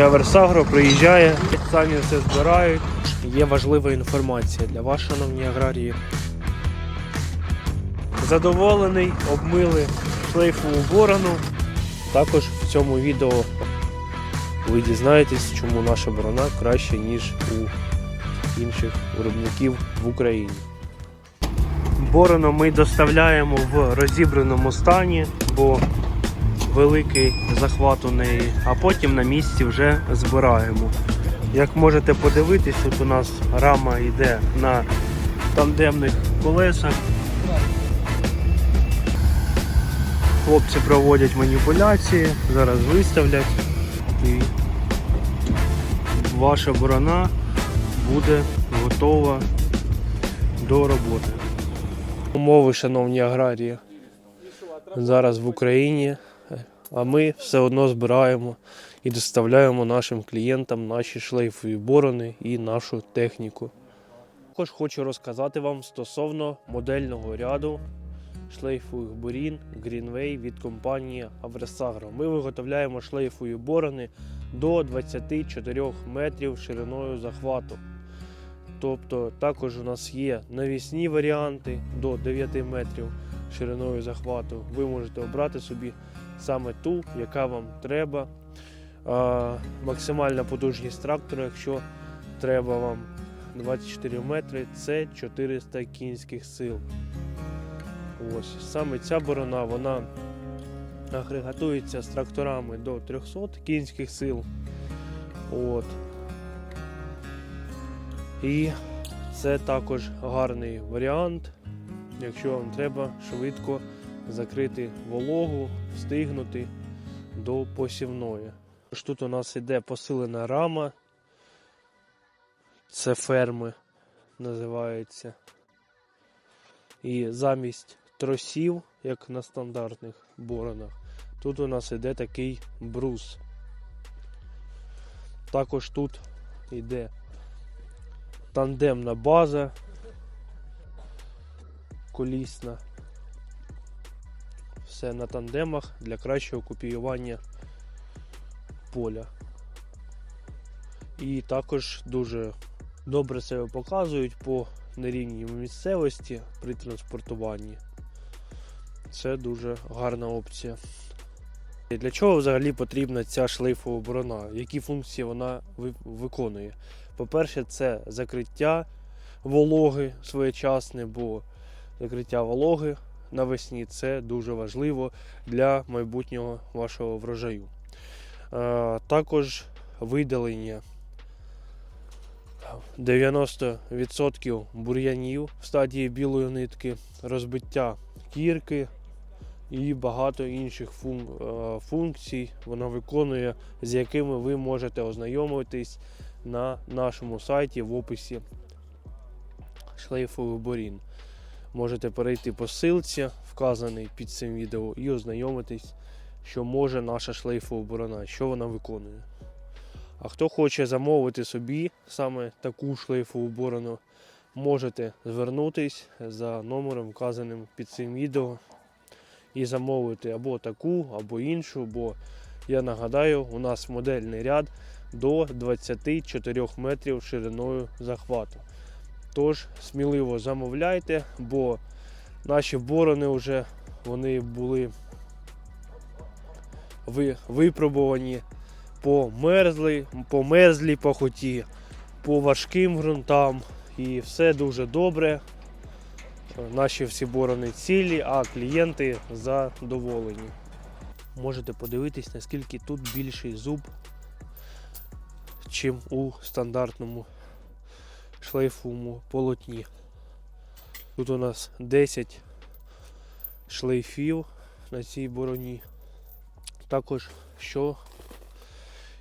Версагро приїжджає, самі все збирають. Є важлива інформація для вас, шановні аграрії. Задоволений, обмили шлейфову борону. Також в цьому відео ви дізнаєтесь, чому наша борона краще, ніж у інших виробників в Україні. Борону ми доставляємо в розібраному стані, бо великий захват у неї, а потім на місці вже збираємо. Як можете подивитись, тут у нас рама йде на тандемних колесах. Хлопці проводять маніпуляції, зараз виставлять і ваша борона буде готова до роботи. Умови, шановні аграрії, зараз в Україні, а ми все одно збираємо і доставляємо нашим клієнтам наші шлейфові борони і нашу техніку. Також хочу розказати вам стосовно модельного ряду шлейфових борін Greenway від компанії Авресагро. Ми виготовляємо шлейфові борони до 24 метрів шириною захвату. Тобто також у нас є навісні варіанти до 9 метрів шириною захвату. Ви можете обрати собі саме ту, яка вам треба. Максимальна потужність трактора, якщо треба вам 24 метри, це 400 кінських сил. Ось саме ця борона, вона агрегатується з тракторами до 300 кінських сил. От. І це також гарний варіант, якщо вам треба швидко закрити вологу, встигнути до посівної. Тут у нас йде посилена рама, це ферми називається. І замість тросів, як на стандартних боронах, тут у нас йде такий брус. Також тут йде тандемна база колісна. Все на тандемах для кращого копіювання поля. І також дуже добре себе показують по нерівній місцевості при транспортуванні. Це дуже гарна опція. І Для чого взагалі потрібна ця шлейфова борона? Які функції вона виконує? По-перше, це закриття вологи своєчасне, бо закриття вологи навесні це дуже важливо для майбутнього вашого врожаю. Також видалення 90% бур'янів в стадії білої нитки, розбиття кірки і багато інших функцій вона виконує, з якими ви можете ознайомитись на нашому сайті в описі шлейфових борін. Можете перейти по ссылці, вказаній під цим відео, і ознайомитись, що може наша шлейфова борона, що вона виконує. А хто хоче замовити собі саме таку шлейфову борону, можете звернутись за номером, вказаним під цим відео, і замовити або таку, або іншу, бо я нагадаю, у нас модельний ряд до 24 метрів шириною захвату. Тож сміливо замовляйте, бо наші борони вже вони були ви- випробувані по мерзлій, по мерзлій пахоті, по важким ґрунтам і все дуже добре. Наші всі борони цілі, а клієнти задоволені. Можете подивитись, наскільки тут більший зуб, чим у стандартному шлейфовому полотні. Тут у нас 10 шлейфів на цій бороні. Також що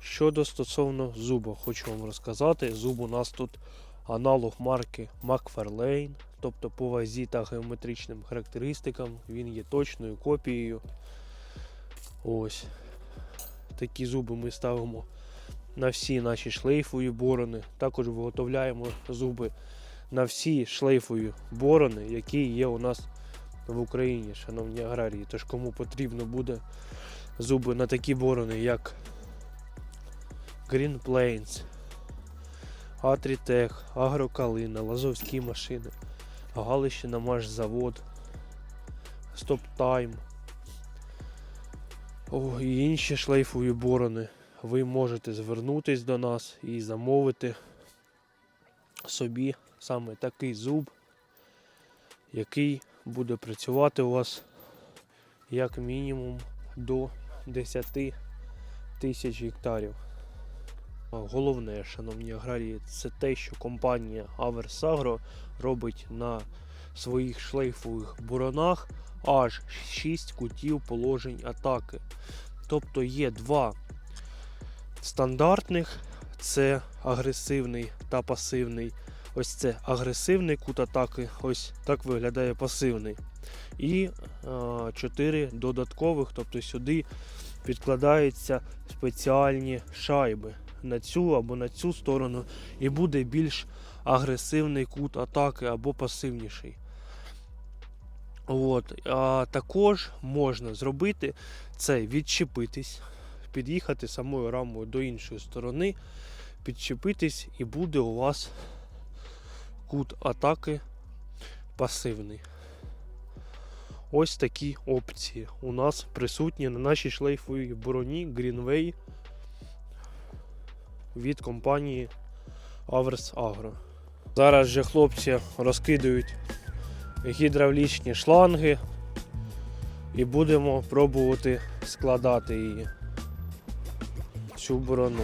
щодо стосовно зуба, хочу вам розказати. Зуб у нас тут аналог марки McFarlane, тобто по вазі та геометричним характеристикам він є точною копією. Ось такі зуби ми ставимо на всі наші шлейфові борони. Також виготовляємо зуби на всі шлейфові борони, які є у нас в Україні, шановні аграрії. Тож кому потрібно буде зуби на такі борони, як Green Plains, Атрітех, Агрокалина, Лазовські машини, Галищина Машзавод, Стоп Тайм. О, і інші шлейфові борони. Ви можете звернутись до нас і замовити собі саме такий зуб, який буде працювати у вас як мінімум до 10 тисяч гектарів. Головне, шановні аграрії, це те, що компанія Аверсагро робить на своїх шлейфових буронах аж 6 кутів положень атаки. Тобто є два стандартних, це агресивний та пасивний. Ось це агресивний кут атаки, ось так виглядає пасивний. І 4 додаткових, тобто сюди підкладаються спеціальні шайби на цю або на цю сторону, і буде більш агресивний кут атаки або пасивніший. От. А також можна зробити це відчепитись, під'їхати самою рамою до іншої сторони, підчепитись, і буде у вас кут атаки пасивний. Ось такі опції у нас присутні на нашій шлейфовій броні Greenway від компанії Avers Agro. Зараз же хлопці розкидують гідравлічні шланги і будемо пробувати складати її цю борону.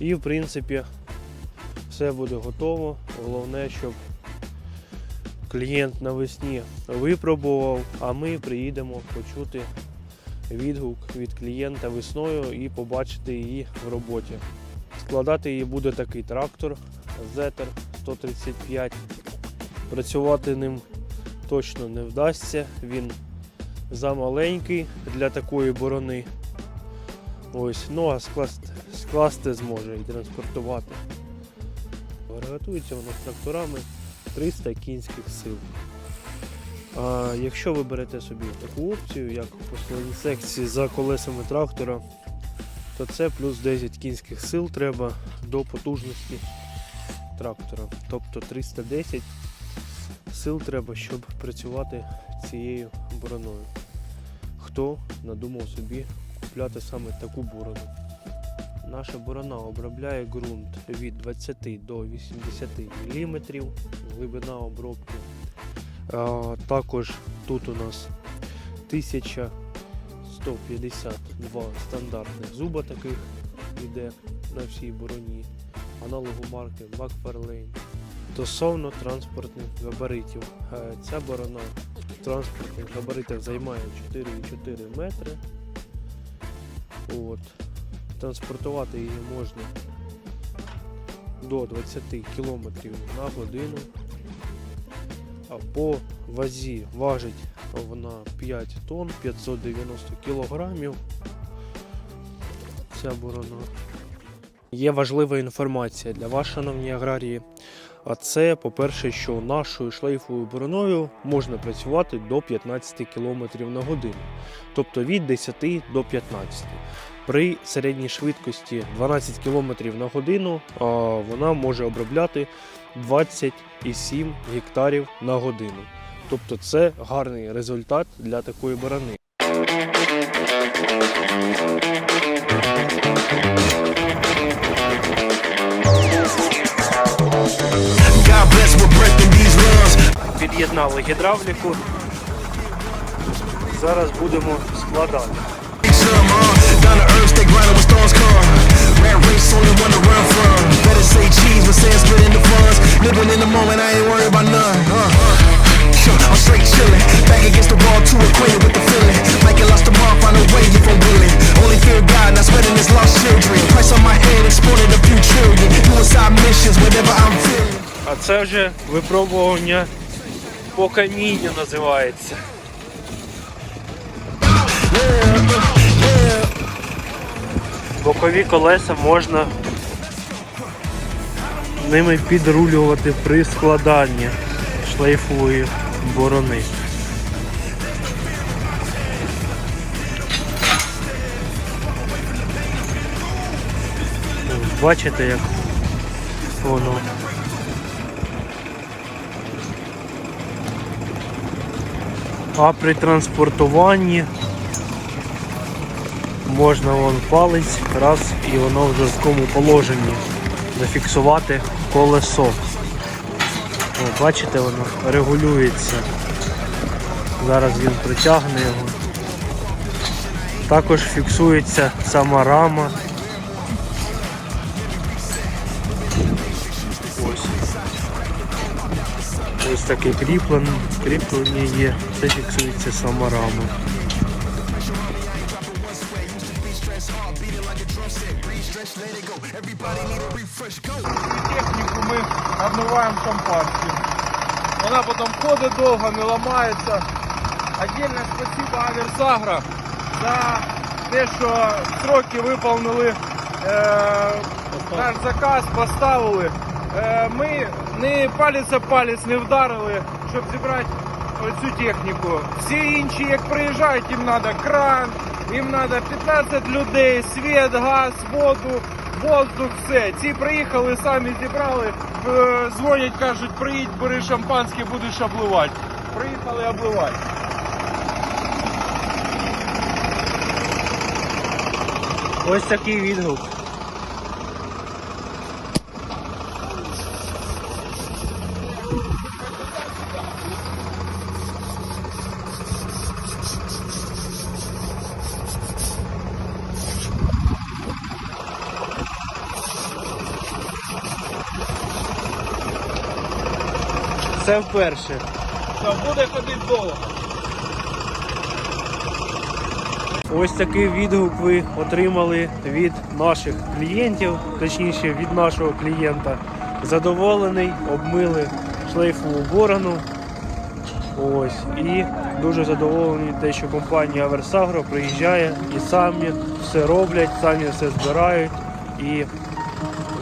І в принципі все буде готово. Головне, щоб клієнт навесні випробував, а ми приїдемо почути відгук від клієнта весною і побачити її в роботі. Складати її буде такий трактор Zeter 135. Працювати ним точно не вдасться, він замаленький для такої борони. Ось, ну а скласти, скласти зможе і транспортувати. Готується воно тракторами 300 кінських сил. А якщо ви берете собі таку опцію, як в основній секції за колесами трактора, то це плюс 10 кінських сил треба до потужності трактора. Тобто 310 сил треба, щоб працювати цією бороною. Хто надумав собі купляти саме таку борону? Наша борона обробляє ґрунт від 20 до 80 мм, глибина обробки. А, також тут у нас 1152 стандартних зуба таких йде на всій бороні, аналогу марки McFarlane. Стосовно транспортних габаритів, Е, ця борона в транспортних габаритах займає 4,4 метри. От. Транспортувати її можна до 20 км на годину. А по вазі важить вона 5 тонн 590 кілограмів. Ця борона. Є важлива інформація для вас, шановні аграрії. А це, по-перше, що нашою шлейфовою бороною можна працювати до 15 км на годину, тобто від 10 до 15. При середній швидкості 12 км на годину вона може обробляти 27 гектарів на годину. Тобто це гарний результат для такої борони. Під'єднали гідравліку. Зараз будемо складати. Це вже випробування по камінню називається. Бокові колеса можна ними підрулювати при складанні шлейфової борони. Бачите, як воно. А при транспортуванні можна вон палець, раз і воно в жорсткому положенні зафіксувати колесо. О, бачите, воно регулюється. Зараз він притягне його. Також фіксується сама рама. Ось таке кріплення, кріплення є. Це фіксується сама рама. технику мы обмываем шампанским. Она потом ходит долго, не ломается. Отдельно спасибо Аверсагро за те, що сроки виповнили е, наш заказ, поставили. Е, ми не палець об палець не вдарили, щоб зібрати оцю техніку. Всі інші, як приїжджають, їм треба кран, їм треба 15 людей, світ, газ, воду, воздух, все. Ці приїхали, самі зібрали, е, дзвонять, кажуть, приїдь, бери шампанське, будеш обливати. Приїхали обливати. Ось такий відгук. Це вперше. Все, буде ходити довго. Ось такий відгук ви отримали від наших клієнтів, точніше від нашого клієнта. Задоволений, обмили шлейфову борону. Ось. І дуже задоволений те, що компанія Аверсагро приїжджає і самі все роблять, самі все збирають. І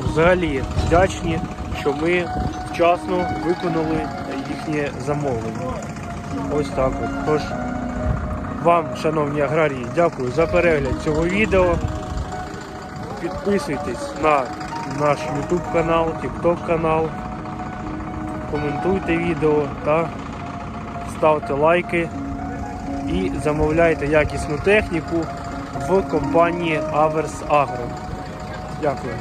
взагалі вдячні, що ми вчасно виконали їхнє замовлення. Ось так от. Тож вам, шановні аграрії, дякую за перегляд цього відео. Підписуйтесь на наш YouTube канал, TikTok канал, коментуйте відео та ставте лайки і замовляйте якісну техніку в компанії Avers Agro. Дякую.